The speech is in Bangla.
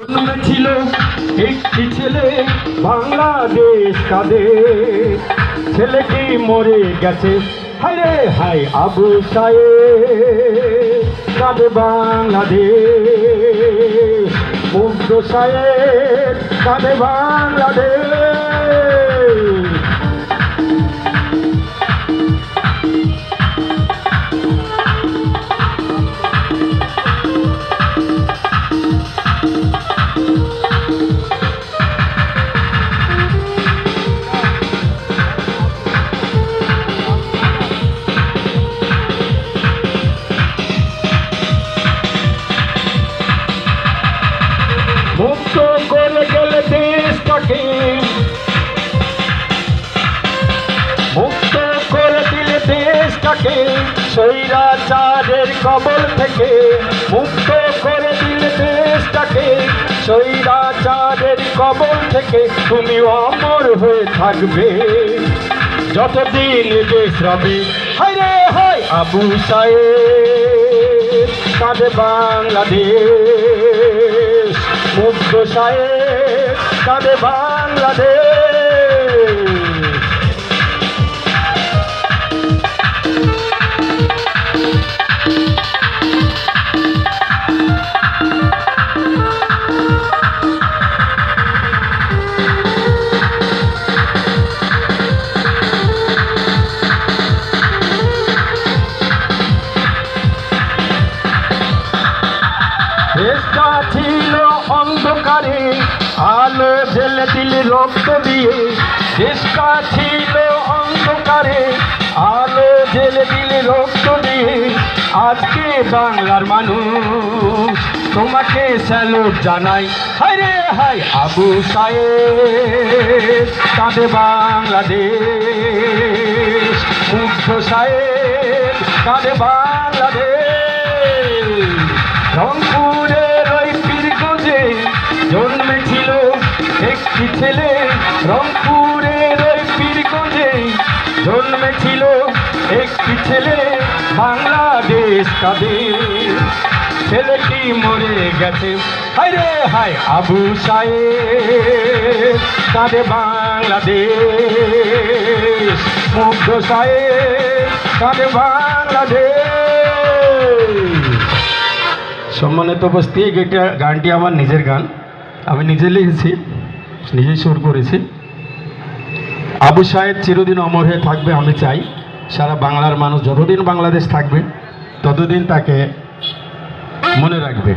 ছিল একটি ছেলে বাংলাদেশ কাঁদে ছেলেটি মরে গেছে। হায় রে, হায় আবু সাহেব কাঁদে বাংলাদেশ। মুগ্ধ সাহেব কাঁদে বাংলাদেশ। মুক্ত করে গেলে দেশটাকে মুক্ত করে দিলে দেশটাকে স্বৈরাচারের কবল থেকে মুক্ত করে দিলে দেশটাকে স্বৈরাচারের কবল থেকে তুমি অমর হয়ে থাকবে। যতদিন দেশ রবে, হায় রে, হায় আবু সাহেব কাঁদে বাংলাদেশ। সাহেব কাঁদে বাংলাদেশ। দেশটা ছিল অন্ধকারে, আলো জেলে দিলে রক্ত দিয়ে। দেশটা ছিল অন্ধকারে, আলো জেলে দিলে রক্ত দিয়ে। আজকে বাংলার মানুষ তোমাকে স্যালুট জানাই। হায় রে, হায় আবু সাহেব কাঁদে বাংলাদেশ। মুগ্ধ সাহেব কাঁদে বাংলাদেশ। ছেলে রংপুরের ওই পীরগঞ্জে জন্মেছিল একটি ছেলে বাংলাদেশ কাদের। ছেলেটি মরে গেছে। হায় রে, হায় আবু সাহেব কাঁদে বাংলাদেশ? মুগ্ধ সাহেব কাঁদে বাংলাদেশ? সম্মানিত উপস্থিত, এটা গানটি আমার নিজের গান। আমি নিজে লিখেছি। নিজেই সুর করেছি। আবু সাহেব চিরদিন অমর হয়ে থাকবে, আমি চাই। সারা বাংলার মানুষ যতদিন বাংলাদেশ থাকবে, ততদিন তাকে মনে রাখবে।